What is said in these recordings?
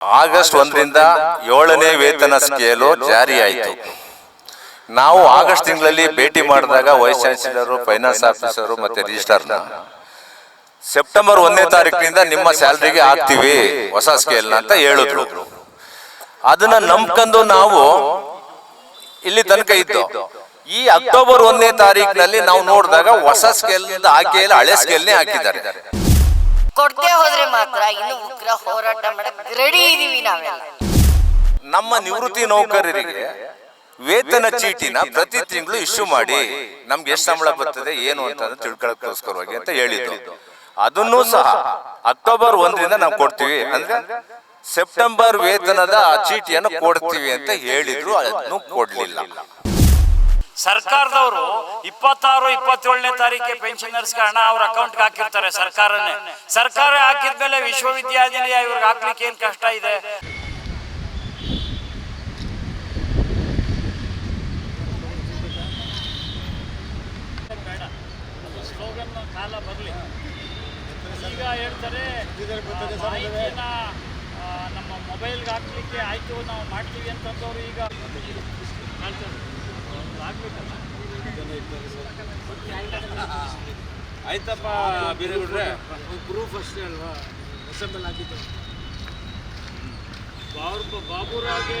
August ಒಂದರಿಂದ ಏಳನೇ ವೇತನ ಸ್ಕೇಲು ಜಾರಿಯಾಯಿತು. ನಾವು ಆಗಸ್ಟ್ ತಿಂಗಳಲ್ಲಿ ಭೇಟಿ ಮಾಡಿದಾಗ ವೈಸ್ ಚಾನ್ಸಲರು ಫೈನಾನ್ಸ್ ಆಫೀಸರು ಮತ್ತೆ ರಿಜಿಸ್ಟರ್ನ ಸೆಪ್ಟೆಂಬರ್ ಒಂದನೇ ತಾರೀಕಿನಿಂದ ನಿಮ್ಮ ಸ್ಯಾಲ್ರಿಗೆ ಹಾಕ್ತೀವಿ ಹೊಸ ಸ್ಕೇಲ್ನ ಅಂತ ಹೇಳಿದ್ರು. ಅದನ್ನ ನಂಬ್ಕೊಂಡು ನಾವು ಇಲ್ಲಿ ತನಕ ಇತ್ತು ಈ ಅಕ್ಟೋಬರ್ ಒಂದನೇ ತಾರೀಕಿನಲ್ಲಿ ನಾವು ನೋಡಿದಾಗ ಹೊಸ ಸ್ಕೇಲ್ ಹಾಕಿ ಹಳೆ ಸ್ಕೇಲ್ನೇ ಹಾಕಿದ್ದಾರೆ. ಕೊಡದೆ ಹೋದ್ರೆ ಮಾತ್ರ ಇನ್ನು ಉಗ್ರ ಹೋರಾಟ ಮಾಡಕ್ ರೆಡಿ ಇದೀವಿ ನಾವೆಲ್ಲ. ನಮ್ಮ ನಿವೃತ್ತಿ ನೌಕರರಿಗೆ ವೇತನ ಚೀಟಿನ ಪ್ರತಿ ತಿಂಗಳು ಇಶ್ಯೂ ಮಾಡಿ ನಮ್ಗೆ ಎಷ್ಟು ಸಂಬಳ ಬರ್ತದೆ, ಏನು ಅಂತ ತಿಳ್ಕೊಳ್ಳೋಕ್ಕೋಸ್ಕರವಾಗಿ ಅಂತ ಹೇಳಿದ್ದು. ಅದನ್ನೂ ಸಹ ಅಕ್ಟೋಬರ್ ಒಂದರಿಂದ ನಾವು ಕೊಡ್ತೀವಿ. ಅಂದ್ರೆ ಸೆಪ್ಟೆಂಬರ್ ವೇತನದ ಚೀಟಿಯನ್ನು ಕೊಡ್ತೀವಿ ಅಂತ ಹೇಳಿದ್ರು, ಅದನ್ನು ಕೊಡ್ಲಿಲ್ಲ. ಸರ್ಕಾರದವರು ಇಪ್ಪತ್ತಾರು, ಇಪ್ಪತ್ತೇಳನೇ ತಾರೀಕಿಗೆ ಪೆನ್ಷನರ್ಸ್ ಹಣ ಅವ್ರ ಅಕೌಂಟ್ಗೆ ಹಾಕಿರ್ತಾರೆ ಸರ್ಕಾರನೇ. ಸರ್ಕಾರ ಹಾಕಿದ್ಮೇಲೆ ವಿಶ್ವವಿದ್ಯಾನಿಲಯ ಇವ್ರಿಗೆ ಹಾಕ್ಲಿಕ್ಕೆ ಏನು ಕಷ್ಟ ಇದೆ? ಕಾಲ ಬರಲಿ ಈಗ ಹೇಳ್ತಾರೆ ನಮ್ಮ ಮೊಬೈಲ್ಗೆ ಹಾಕ್ಲಿಕ್ಕೆ ಆಯ್ತು, ನಾವು ಮಾಡ್ತೀವಿ ಅಂತಂದವರು ಈಗ. ಆಗ್ಬೇಕಲ್ಲ ಬೇರೆ ಬಿಡ್ರೆ ಪ್ರೂಫ್ ಅಷ್ಟೇ ಅಲ್ವಾ ಆಗಿದ್ದು ಬಾಬು ಬಾಬುರಾಗೆ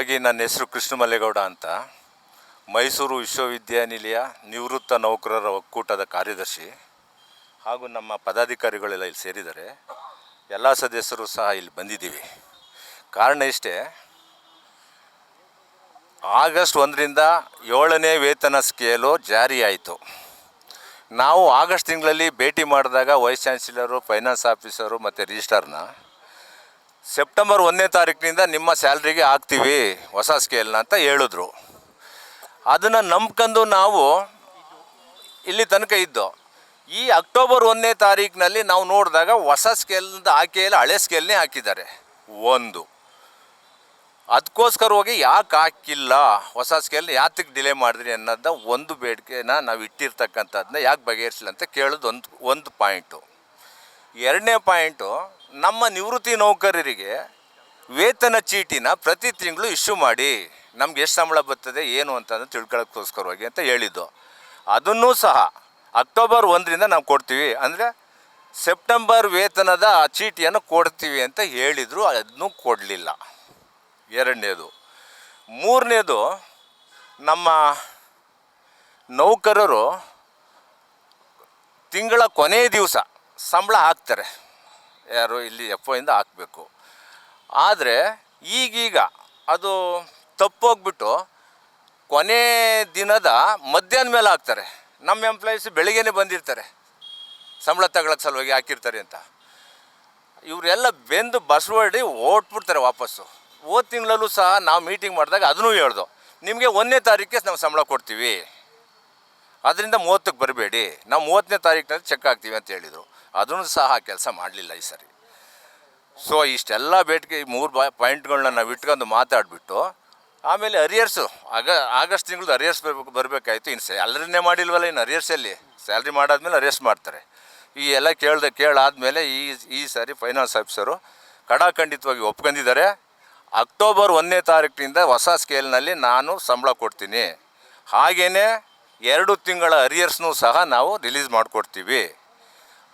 ಮುಂಚಿತವಾಗಿ ನನ್ನ ಹೆಸರು ಕೃಷ್ಣ ಮಲ್ಲೇಗೌಡ ಅಂತ. ಮೈಸೂರು ವಿಶ್ವವಿದ್ಯಾನಿಲಯ ನಿವೃತ್ತ ನೌಕರರ ಒಕ್ಕೂಟದ ಕಾರ್ಯದರ್ಶಿ ಹಾಗೂ ನಮ್ಮ ಪದಾಧಿಕಾರಿಗಳೆಲ್ಲ ಇಲ್ಲಿ ಸೇರಿದ್ದಾರೆ. ಎಲ್ಲ ಸದಸ್ಯರು ಸಹ ಇಲ್ಲಿ ಬಂದಿದ್ದೀವಿ. ಕಾರಣ ಇಷ್ಟೇ, ಆಗಸ್ಟ್ ಒಂದರಿಂದ ಏಳನೇ ವೇತನ ಸ್ಕೇಲು ಜಾರಿಯಾಯಿತು. ನಾವು ಆಗಸ್ಟ್ ತಿಂಗಳಲ್ಲಿ ಭೇಟಿ ಮಾಡಿದಾಗ ವೈಸ್ ಚಾನ್ಸಲರು, ಫೈನಾನ್ಸ್ ಆಫೀಸರು ಮತ್ತು ರಿಜಿಸ್ಟರ್ನ ಸೆಪ್ಟೆಂಬರ್ ಒಂದನೇ ತಾರೀಕಿನಿಂದ ನಿಮ್ಮ ಸ್ಯಾಲ್ರಿಗೆ ಹಾಕ್ತೀವಿ ಹೊಸ ಸ್ಕೇಲ್ನ ಅಂತ ಹೇಳಿದ್ರು. ಅದನ್ನು ನಂಬ್ಕೊಂಡು ನಾವು ಇಲ್ಲಿ ತನಕ ಇದ್ದು. ಈ ಅಕ್ಟೋಬರ್ ಒಂದನೇ ತಾರೀಕಿನಲ್ಲಿ ನಾವು ನೋಡಿದಾಗ ಹೊಸ ಸ್ಕೇಲ್ನಿಂದ ಹಾಕಿ ಇಲ್ಲ, ಹಳೆ ಸ್ಕೇಲ್ನೇ ಹಾಕಿದ್ದಾರೆ. ಒಂದು. ಅದಕ್ಕೋಸ್ಕರ ಹೋಗಿ ಯಾಕೆ ಹಾಕಿಲ್ಲ, ಹೊಸ ಸ್ಕೇಲ್ ಯಾತಕ್ಕೆ ಡಿಲೇ ಮಾಡಿದ್ರಿ ಅನ್ನೋದ ಒಂದು ಬೇಡಿಕೆನ ನಾವು ಇಟ್ಟಿರ್ತಕ್ಕಂಥದ್ದನ್ನ ಯಾಕೆ ಬಗೆಹರಿಸಲಿಲ್ಲ ಅಂತ ಕೇಳೋದು ಒಂದು ಒಂದು ಪಾಯಿಂಟು ಎರಡನೇ ಪಾಯಿಂಟು ನಮ್ಮ ನಿವೃತ್ತಿ ನೌಕರರಿಗೆ ವೇತನ ಚೀಟಿನ ಪ್ರತಿ ತಿಂಗಳು ಇಶ್ಯೂ ಮಾಡಿ ನಮ್ಗೆ ಎಷ್ಟು ಸಂಬಳ ಬರ್ತದೆ, ಏನು ಅಂತ ತಿಳ್ಕೊಳ್ಳೋಕ್ಕೋಸ್ಕರವಾಗಿ ಅಂತ ಹೇಳಿದ್ದು. ಅದನ್ನೂ ಸಹ ಅಕ್ಟೋಬರ್ ಒಂದರಿಂದ ನಾವು ಕೊಡ್ತೀವಿ. ಅಂದರೆ ಸೆಪ್ಟೆಂಬರ್ ವೇತನದ ಚೀಟಿಯನ್ನು ಕೊಡ್ತೀವಿ ಅಂತ ಹೇಳಿದರು, ಅದನ್ನು ಕೊಡಲಿಲ್ಲ. ಎರಡನೇದು. ಮೂರನೇದು, ನಮ್ಮ ನೌಕರರು ತಿಂಗಳ ಕೊನೆಯ ದಿವಸ ಸಂಬಳ ಹಾಕ್ತಾರೆ. ಯಾರು ಇಲ್ಲಿ ಎಫ್ ಇಂದ ಹಾಕಬೇಕು. ಆದರೆ ಈಗೀಗ ಅದು ತಪ್ಪೋಗ್ಬಿಟ್ಟು ಕೊನೆ ದಿನದ ಮಧ್ಯಾಹ್ನ ಮೇಲೆ ಹಾಕ್ತಾರೆ. ನಮ್ಮ ಎಂಪ್ಲಾಯೀಸ್ ಬೆಳಿಗ್ಗೆನೇ ಬಂದಿರ್ತಾರೆ. ಸಂಬಳ ತಗೊಳಕ್ಕೆ ಸಲುವಾಗಿ ಹಾಕಿರ್ತಾರೆ ಅಂತ. ಇವರೆಲ್ಲ ಬೆಂದು ಬಸವಡಿ ಓಟ್ಬಿಡ್ತಾರೆ ವಾಪಸ್ಸು. ಹೋದ ತಿಂಗಳಲ್ಲೂ ಸಹ ನಾವು ಮೀಟಿಂಗ್ ಮಾಡಿದಾಗ ಅದನ್ನೂ ಹೇಳ್ದು. ನಿಮಗೆ ಒಂದನೇ ತಾರೀಕಿಗೆ ನಾವು ಸಂಬಳ ಕೊಡ್ತೀವಿ. ಅದರಿಂದ ಮೂವತ್ತಕ್ಕೆ ಬರಬೇಡಿ. ನಾವು ಮೂವತ್ತನೇ ತಾರೀಕಿನಲ್ಲಿ ಚೆಕ್ ಹಾಕ್ತೀವಿ ಅಂತ ಹೇಳಿದರು. ಅದನ್ನು ಸಹ ಕೆಲಸ ಮಾಡಲಿಲ್ಲ ಈ ಸರಿ. ಸೊ ಇಷ್ಟೆಲ್ಲ ಬೇಡಿಕೆ, ಈ ಮೂರು ಬಾ ಪಾಯಿಂಟ್ಗಳನ್ನ ನಾವು ಇಟ್ಕೊಂಡು ಮಾತಾಡಿಬಿಟ್ಟು, ಆಮೇಲೆ ಅರಿಯರ್ಸು ಆಗ, ಆಗಸ್ಟ್ ತಿಂಗಳದ್ದು ಅರಿಯರ್ಸ್ ಬರಬೇಕು ಬರಬೇಕಾಯ್ತು ಇನ್ನು ಸ್ಯಾಲ್ರಿನೇ ಮಾಡಿಲ್ವಲ್ಲ ಇನ್ನು ಅರಿಯರ್ಸಲ್ಲಿ ಸ್ಯಾಲ್ರಿ ಮಾಡಾದ್ಮೇಲೆ ಅರಿಯರ್ಸ್ ಮಾಡ್ತಾರೆ. ಈ ಎಲ್ಲ ಕೇಳ್ದೆ, ಕೇಳಾದಮೇಲೆ ಈ ಈ ಸಾರಿ ಫೈನಾನ್ಸ್ ಆಫೀಸರು ಕಡಾಖಂಡಿತವಾಗಿ ಒಪ್ಕೊಂಡಿದ್ದಾರೆ. ಅಕ್ಟೋಬರ್ ಒಂದನೇ ತಾರೀಕಿನಿಂದ ಹೊಸ ಸ್ಕೇಲ್ನಲ್ಲಿ ನಾನು ಸಂಬಳ ಕೊಡ್ತೀನಿ. ಹಾಗೆಯೇ ಎರಡು ತಿಂಗಳ ಅರಿಯರ್ಸ್ನೂ ಸಹ ನಾವು ರಿಲೀಸ್ ಮಾಡಿಕೊಡ್ತೀವಿ.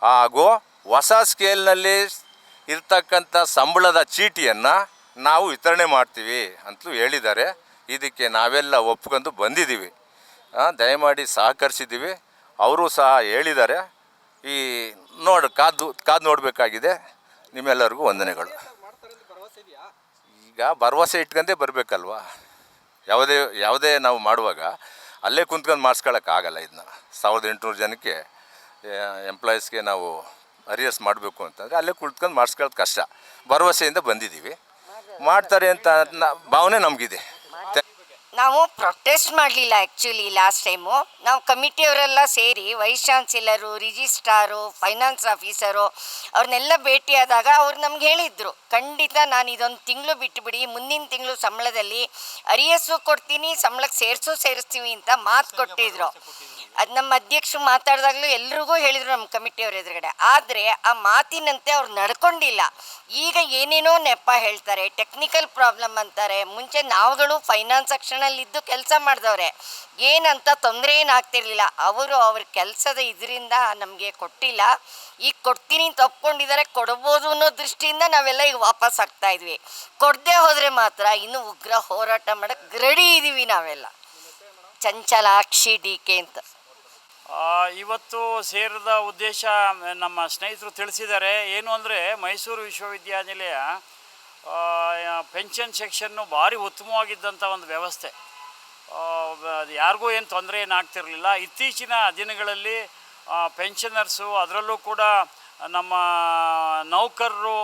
ಹಾಗೂ ಹೊಸ ಸ್ಕೇಲ್ನಲ್ಲಿ ಇರ್ತಕ್ಕಂಥ ಸಂಬಳದ ಚೀಟಿಯನ್ನು ನಾವು ವಿತರಣೆ ಮಾಡ್ತೀವಿ ಅಂತಲೂ ಹೇಳಿದ್ದಾರೆ. ಇದಕ್ಕೆ ನಾವೆಲ್ಲ ಒಪ್ಕೊಂಡು ಬಂದಿದ್ದೀವಿ. ದಯಮಾಡಿ ಸಹಕರಿಸಿದ್ದೀವಿ. ಅವರು ಸಹ ಹೇಳಿದ್ದಾರೆ. ಈ ನೋಡು, ಕಾದು ಕಾದು ನೋಡಬೇಕಾಗಿದೆ. ನಿಮ್ಮೆಲ್ಲರಿಗೂ ವಂದನೆಗಳು. ಈಗ ಭರವಸೆ ಇಟ್ಕೊಂಡೇ ಬರಬೇಕಲ್ವಾ? ಯಾವುದೇ ಯಾವುದೇ ನಾವು ಮಾಡುವಾಗ ಅಲ್ಲೇ ಕುಂತ್ಕೊಂಡು ಮಾಡಿಸ್ಕೊಳಕ್ಕಾಗಲ್ಲ ಇದನ್ನ ಸಾವಿರದ ಎಂಟುನೂರು ಜನಕ್ಕೆ ಎಂಪ್ಲಾಯೀಸ್ಗೆ ನಾವು ಅರಿಯರ್ಸ್ ಮಾಡಬೇಕು ಅಂತಂದರೆ ಅಲ್ಲೇ ಕುಳಿತ್ಕೊಂಡು ಮಾಡಿಸ್ಕೊಳ್ಳೋದು ಕಷ್ಟ. ಭರವಸೆಯಿಂದ ಬಂದಿದ್ದೀವಿ. ಮಾಡ್ತಾರೆ. ಅಂತ ಭಾವನೆ ನಮಗಿದೆ. ನಾವು ಪ್ರೊಟೆಸ್ಟ್ ಮಾಡಲಿಲ್ಲ ಆ್ಯಕ್ಚುಲಿ ಲಾಸ್ಟ್ ಟೈಮು ನಾವು ಕಮಿಟಿಯವರೆಲ್ಲ ಸೇರಿ vice chancellor registrar finance officer ಅವ್ರನ್ನೆಲ್ಲ ಭೇಟಿಯಾದಾಗ ಅವ್ರು ನಮ್ಗೆ ಹೇಳಿದ್ರು ಖಂಡಿತ ನಾನು ಇದೊಂದು ತಿಂಗಳು ಬಿಟ್ಟುಬಿಡಿ ಮುಂದಿನ ತಿಂಗಳು ಸಂಬಳದಲ್ಲಿ ಅರಿಯಸ್ಸು ಕೊಡ್ತೀನಿ ಸಂಬಳಕ್ಕೆ ಸೇರಿಸು ಸೇರಿಸ್ತೀವಿ ಅಂತ ಮಾತು ಕೊಟ್ಟಿದ್ರು. ಅದು ನಮ್ಮ ಅಧ್ಯಕ್ಷರು ಮಾತಾಡಿದಾಗಲೂ ಎಲ್ರಿಗೂ ಹೇಳಿದರು ನಮ್ಮ ಕಮಿಟಿಯವ್ರ ಎದುರುಗಡೆ. ಆದರೆ ಆ ಮಾತಿನಂತೆ ಅವ್ರು ನಡ್ಕೊಂಡಿಲ್ಲ. ಈಗ ಏನೇನೋ ನೆಪ ಹೇಳ್ತಾರೆ ಟೆಕ್ನಿಕಲ್ ಪ್ರಾಬ್ಲಮ್ ಅಂತಾರೆ ಮುಂಚೆ ನಾವುಗಳು ಫೈನಾನ್ಸ್ ಸೆಕ್ಷನಲ್ಲಿದ್ದು ಕೆಲಸ ಮಾಡಿದವ್ರೆ. ಏನಂತ ತೊಂದರೆ ಏನಾಗ್ತಿರ್ಲಿಲ್ಲ ಅವರು ಅವ್ರ ಕೆಲಸದ ಇದರಿಂದ ನಮಗೆ ಕೊಟ್ಟಿಲ್ಲ. ಈಗ ಕೊಡ್ತೀನಿ ಅಂತ ಒಪ್ಕೊಂಡಿದ್ದಾರೆ ಕೊಡ್ಬೋದು ಅನ್ನೋ ದೃಷ್ಟಿಯಿಂದ ನಾವೆಲ್ಲ ಈಗ ವಾಪಸ್ ಆಗ್ತಾ ಇದ್ವಿ. ಕೊಡದೆ ಹೋದರೆ ಮಾತ್ರ ಇನ್ನೂ ಉಗ್ರ ಹೋರಾಟ ಮಾಡಕ್ಕೆ ರೆಡಿ ಇದ್ದೀವಿ ನಾವೆಲ್ಲ. ಚಂಚಲಾಕ್ಷಿ ಡಿ ಕೆ ಅಂತ. ಇವತ್ತು ಸೇರಿದ ಉದ್ದೇಶ ನಮ್ಮ ಸ್ನೇಹಿತರು ತಿಳಿಸಿದ್ದಾರೆ. ಏನು ಅಂದರೆ ಮೈಸೂರು ವಿಶ್ವವಿದ್ಯಾನಿಲಯ ಪೆನ್ಷನ್ ಸೆಕ್ಷನ್ನು ಭಾರಿ ಉತ್ತಮವಾಗಿದ್ದಂಥ ಒಂದು ವ್ಯವಸ್ಥೆ. ಅದು ಯಾರಿಗೂ ಏನು ತೊಂದರೆ ಏನಾಗ್ತಿರಲಿಲ್ಲ ಇತ್ತೀಚಿನ ದಿನಗಳಲ್ಲಿ ಪೆನ್ಷನರ್ಸು ಅದರಲ್ಲೂ ಕೂಡ ನಮ್ಮ ನೌಕರರು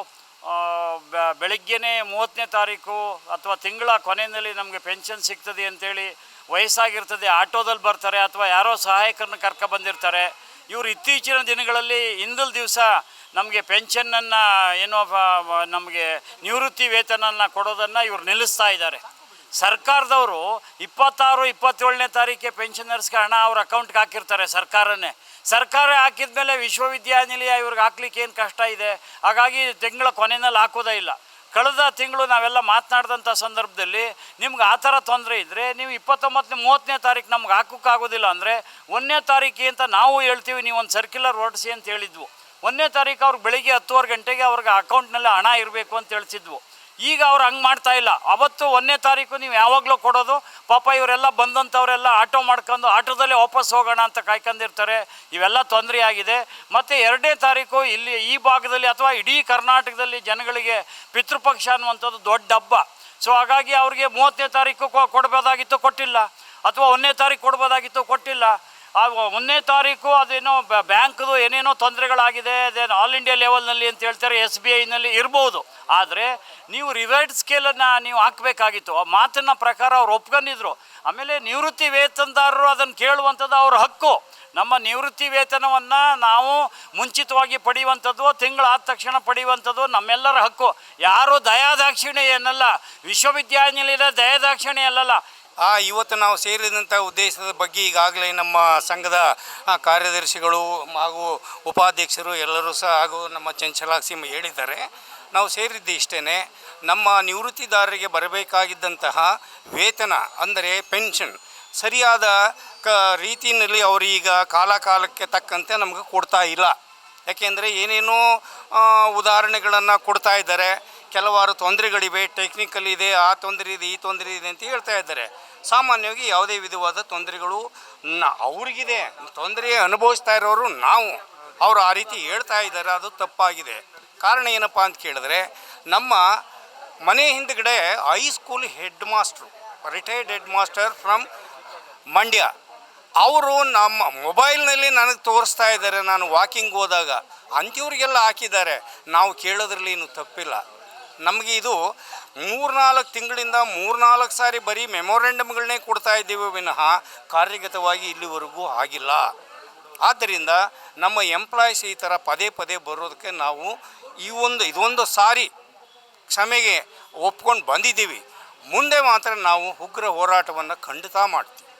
ಬೆಳಗ್ಗೆನೇ ಮೂವತ್ತನೇ ತಾರೀಕು ಅಥವಾ ತಿಂಗಳ ಕೊನೆಯಲ್ಲಿ ನಮಗೆ ಪೆನ್ಷನ್ ಸಿಗ್ತದೆ ಅಂತೇಳಿ ವಯಸ್ಸಾಗಿರ್ತದೆ, ಆಟೋದಲ್ಲಿ ಬರ್ತಾರೆ ಅಥವಾ ಯಾರೋ ಸಹಾಯಕರನ್ನ ಕರ್ಕ ಬಂದಿರ್ತಾರೆ. ಇವರು ಇತ್ತೀಚಿನ ದಿನಗಳಲ್ಲಿ ಹಿಂದಲ್ ದಿವಸ ನಮಗೆ ಪೆನ್ಷನ್ನನ್ನು ಏನೋ ನಮಗೆ ನಿವೃತ್ತಿ ವೇತನನ್ನು ಕೊಡೋದನ್ನು ಇವರು ನಿಲ್ಲಿಸ್ತಾ ಇದ್ದಾರೆ. ಸರ್ಕಾರದವರು ಇಪ್ಪತ್ತಾರು, ಇಪ್ಪತ್ತೇಳನೇ ತಾರೀಕಿಗೆ ಪೆನ್ಷನರ್ಸ್ಗೆ ಹಣ ಅವ್ರ ಅಕೌಂಟ್ಗೆ ಹಾಕಿರ್ತಾರೆ ಸರ್ಕಾರನೇ. ಸರ್ಕಾರ ಹಾಕಿದ ಮೇಲೆ ವಿಶ್ವವಿದ್ಯಾನಿಲಯ ಇವ್ರಿಗೆ ಹಾಕ್ಲಿಕ್ಕೆ ಏನು ಕಷ್ಟ ಇದೆ? ಹಾಗಾಗಿ ತಿಂಗಳ ಕೊನೆಯಲ್ಲಿ ಹಾಕೋದೇ ಇಲ್ಲ. ಕಳೆದ ತಿಂಗಳು ನಾವೆಲ್ಲ ಮಾತನಾಡಿದಂಥ ಸಂದರ್ಭದಲ್ಲಿ ನಿಮ್ಗೆ ಆ ಥರ ತೊಂದರೆ ಇದ್ದರೆ ನೀವು ಇಪ್ಪತ್ತೊಂಬತ್ತನೇ, ಮೂವತ್ತನೇ ತಾರೀಕು ನಮ್ಗೆ ಹಾಕೋಕ್ಕಾಗೋದಿಲ್ಲ ಅಂದರೆ ಒಂದನೇ ತಾರೀಕಿಗೆ ಅಂತ ನಾವು ಹೇಳ್ತೀವಿ ನೀವು ಒಂದು ಸರ್ಕ್ಯುಲರ್ ಹೊರಡಿಸಿ ಅಂತ ಹೇಳಿದ್ವು. ಒಂದನೇ ತಾರೀಕು ಅವ್ರಿಗೆ ಬೆಳಿಗ್ಗೆ ಹತ್ತುವರೆ ಗಂಟೆಗೆ ಅವ್ರಿಗೆ ಅಕೌಂಟ್ನಲ್ಲಿ ಹಣ ಇರಬೇಕು ಅಂತ ಹೇಳ್ತಿದ್ವು. ಈಗ ಅವ್ರು ಹಂಗೆ ಮಾಡ್ತಾ ಇಲ್ಲ. ಅವತ್ತು ಒಂದನೇ ತಾರೀಕು ನೀವು ಯಾವಾಗಲೂ ಕೊಡೋದು, ಪಾಪ ಇವರೆಲ್ಲ ಬಂದಂಥವರೆಲ್ಲ ಆಟೋ ಮಾಡ್ಕೊಂಡು ಆಟೋದಲ್ಲೇ ವಾಪಸ್ ಹೋಗೋಣ ಅಂತ ಕಾಯ್ಕೊಂಡಿರ್ತಾರೆ. ಇವೆಲ್ಲ ತೊಂದರೆ ಆಗಿದೆ. ಮತ್ತು ಎರಡನೇ ತಾರೀಕು ಇಲ್ಲಿ ಈ ಭಾಗದಲ್ಲಿ ಅಥವಾ ಇಡೀ ಕರ್ನಾಟಕದಲ್ಲಿ ಜನಗಳಿಗೆ ಪಿತೃಪಕ್ಷ ಅನ್ನುವಂಥದ್ದು ದೊಡ್ಡ ಹಬ್ಬ. ಸೊ ಹಾಗಾಗಿ ಅವ್ರಿಗೆ ಮೂವತ್ತನೇ ತಾರೀಕು ಕೊಡ್ಬೋದಾಗಿತ್ತು ಕೊಟ್ಟಿಲ್ಲ. ಅಥವಾ ಒಂದನೇ ತಾರೀಕು ಕೊಡ್ಬೋದಾಗಿತ್ತು ಕೊಟ್ಟಿಲ್ಲ. ಆ ಒಂದನೇ ತಾರೀಕು ಅದೇನೋ ಬ್ಯಾ- ಬ್ಯಾಂಕ್ದು ಏನೇನೋ ತೊಂದರೆಗಳಾಗಿದೆ ದೆನ್ ಆಲ್ ಇಂಡಿಯಾ ಲೆವೆಲ್ನಲ್ಲಿ ಅಂತ ಹೇಳ್ತಾರೆ ಎಸ್ ಬಿ ಐನಲ್ಲಿ ಇರ್ಬೋದು. ಆದರೆ ನೀವು ರಿವೈರ್ಡ್ ಸ್ಕೇಲನ್ನು ನೀವು ಹಾಕಬೇಕಾಗಿತ್ತು. ಆ ಮಾತಿನ ಪ್ರಕಾರ ಅವ್ರು ಒಪ್ಕೊಂಡಿದ್ರು. ಆಮೇಲೆ ನಿವೃತ್ತಿ ವೇತನದಾರರು ಅದನ್ನು ಕೇಳುವಂಥದ್ದು ಅವ್ರ ಹಕ್ಕು. ನಮ್ಮ ನಿವೃತ್ತಿ ವೇತನವನ್ನು ನಾವು ಮುಂಚಿತವಾಗಿ ಪಡೆಯುವಂಥದ್ದು, ತಿಂಗಳು ಆದ ತಕ್ಷಣ ಪಡೆಯುವಂಥದ್ದು ನಮ್ಮೆಲ್ಲರ ಹಕ್ಕು. ಯಾರು ದಯಾದಾಕ್ಷಿಣ್ಯ ಏನಲ್ಲ, ವಿಶ್ವವಿದ್ಯಾನಿಲಯದ ದಯಾದಾಕ್ಷಿಣ್ಯ ಅಲ್ಲಲ್ಲ ಆ, ಇವತ್ತು ನಾವು ಸೇರಿದಂಥ ಉದ್ದೇಶದ ಬಗ್ಗೆ ಈಗಾಗಲೇ ನಮ್ಮ ಸಂಘದ ಕಾರ್ಯದರ್ಶಿಗಳು ಹಾಗೂ ಉಪಾಧ್ಯಕ್ಷರು ಎಲ್ಲರೂ ಸಹ ಹಾಗೂ ನಮ್ಮ ಚಂಚಲಾಕ್ಷಿ ಹೇಳಿದ್ದಾರೆ. ನಾವು ಸೇರಿದ್ದು ಇಷ್ಟೇ ನಮ್ಮ ನಿವೃತ್ತಿದಾರರಿಗೆ ಬರಬೇಕಾಗಿದ್ದಂತಹ ವೇತನ, ಅಂದರೆ ಪೆನ್ಷನ್, ಸರಿಯಾದ ಕ, ರೀತಿಯಲ್ಲಿ ಅವರೀಗ ಕಾಲ ಕಾಲಕ್ಕೆ ತಕ್ಕಂತೆ ನಮಗೆ ಕೊಡ್ತಾ ಇಲ್ಲ. ಯಾಕೆಂದರೆ ಏನೇನೋ ಉದಾಹರಣೆಗಳನ್ನು ಕೊಡ್ತಾ ಇದ್ದಾರೆ. ಕೆಲವಾರು ತೊಂದರೆಗಳಿವೆ ಟೆಕ್ನಿಕಲ್ ಇದೆ, ಆ ತೊಂದರೆ ಇದೆ, ಈ ತೊಂದರೆ ಇದೆ ಅಂತ ಹೇಳ್ತಾ ಇದ್ದಾರೆ. ಸಾಮಾನ್ಯವಾಗಿ ಯಾವುದೇ ವಿಧವಾದ ತೊಂದರೆಗಳು ನ, ಅವ್ರಿಗಿದೆ. ತೊಂದರೆ ಅನುಭವಿಸ್ತಾ ಇರೋರು ನಾವು. ಅವರು ಆ ರೀತಿ ಹೇಳ್ತಾ ಇದ್ದಾರೆ, ಅದು ತಪ್ಪಾಗಿದೆ. ಕಾರಣ ಏನಪ್ಪ ಅಂತ ಕೇಳಿದ್ರೆ, ನಮ್ಮ ಮನೆ ಹಿಂದ್ಗಡೆ high school headmaster retired headmaster from Mandya. ಅವರು ನಮ್ಮ ಮೊಬೈಲ್ನಲ್ಲಿ ನನಗೆ ತೋರಿಸ್ತಾ ಇದ್ದಾರೆ, ನಾನು ವಾಕಿಂಗ್ ಹೋದಾಗ. ಅಂಥವ್ರಿಗೆಲ್ಲ ಹಾಕಿದ್ದಾರೆ, ನಾವು ಕೇಳೋದ್ರಲ್ಲಿ ಏನು ತಪ್ಪಿಲ್ಲ. ನಮಗೆ ಇದು ಮೂರ್ನಾಲ್ಕು ತಿಂಗಳಿಂದ ಮೂರ್ನಾಲ್ಕು ಸಾರಿ ಬರೀ ಮೆಮೊರೆಂಡಮ್ಗಳನ್ನೇ ಕೊಡ್ತಾ ಇದ್ದೀವಿ ವಿನಃ ಕಾರ್ಯಗತವಾಗಿ ಇಲ್ಲಿವರೆಗೂ ಆಗಿಲ್ಲ. ಆದ್ದರಿಂದ ನಮ್ಮ ಎಂಪ್ಲಾಯೀಸ್ ಈ ಥರ ಪದೇ ಪದೇ ಬರೋದಕ್ಕೆ ನಾವು ಈ ಒಂದು, ಇದೊಂದು ಸಾರಿ ಕ್ಷಮೆಗೆ ಒಪ್ಕೊಂಡು ಬಂದಿದ್ದೀವಿ. ಮುಂದೆ ಮಾತ್ರ ನಾವು ಉಗ್ರ ಹೋರಾಟವನ್ನು ಖಂಡಿತ ಮಾಡ್ತೀವಿ.